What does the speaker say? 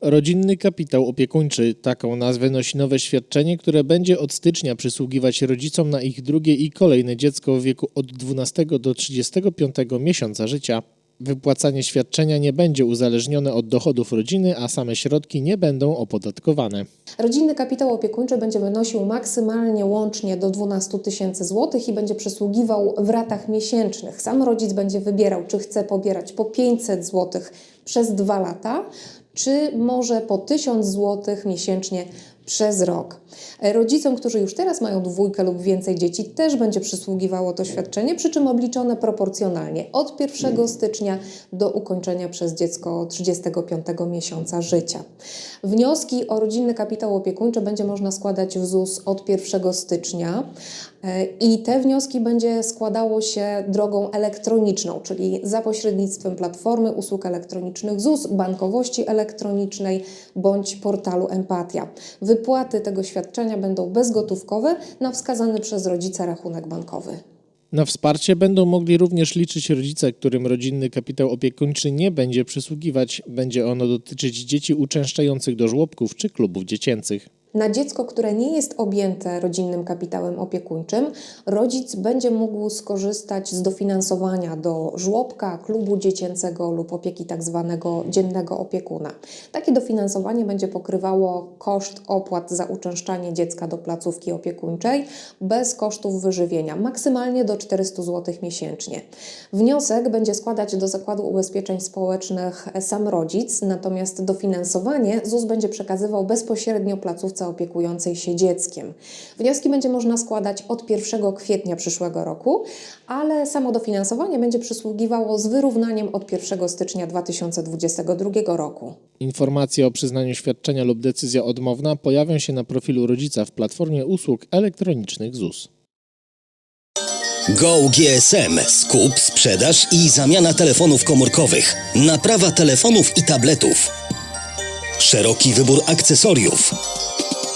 Rodzinny kapitał opiekuńczy. Taką nazwę nosi nowe świadczenie, które będzie od stycznia przysługiwać rodzicom na ich drugie i kolejne dziecko w wieku od 12 do 35 miesiąca życia. Wypłacanie świadczenia nie będzie uzależnione od dochodów rodziny, a same środki nie będą opodatkowane. Rodzinny kapitał opiekuńczy będzie wynosił maksymalnie łącznie do 12 tysięcy złotych i będzie przysługiwał w ratach miesięcznych. Sam rodzic będzie wybierał, czy chce pobierać po 500 złotych przez dwa lata, czy może po 1000 złotych miesięcznie przez rok. Rodzicom, którzy już teraz mają dwójkę lub więcej dzieci, też będzie przysługiwało to świadczenie, przy czym obliczone proporcjonalnie od 1 stycznia do ukończenia przez dziecko 35 miesiąca życia. Wnioski o rodzinny kapitał opiekuńczy będzie można składać w ZUS od 1 stycznia e, i te wnioski będzie składało się drogą elektroniczną, czyli za pośrednictwem platformy usług elektronicznych ZUS, bankowości elektronicznej bądź portalu Empatia. Wypłaty tego świadczenia będą bezgotówkowe na wskazany przez rodzica rachunek bankowy. Na wsparcie będą mogli również liczyć rodzice, którym rodzinny kapitał opiekuńczy nie będzie przysługiwać. Będzie ono dotyczyć dzieci uczęszczających do żłobków czy klubów dziecięcych. Na dziecko, które nie jest objęte rodzinnym kapitałem opiekuńczym, rodzic będzie mógł skorzystać z dofinansowania do żłobka, klubu dziecięcego lub opieki tzw. dziennego opiekuna. Takie dofinansowanie będzie pokrywało koszt opłat za uczęszczanie dziecka do placówki opiekuńczej bez kosztów wyżywienia, maksymalnie do 400 zł miesięcznie. Wniosek będzie składać do Zakładu Ubezpieczeń Społecznych sam rodzic, natomiast dofinansowanie ZUS będzie przekazywał bezpośrednio placówce opiekującej się dzieckiem. Wnioski będzie można składać od 1 kwietnia przyszłego roku, ale samo dofinansowanie będzie przysługiwało z wyrównaniem od 1 stycznia 2022 roku. Informacje o przyznaniu świadczenia lub decyzja odmowna pojawią się na profilu rodzica w platformie usług elektronicznych ZUS. Go GSM. Skup, sprzedaż i zamiana telefonów komórkowych. Naprawa telefonów i tabletów. Szeroki wybór akcesoriów.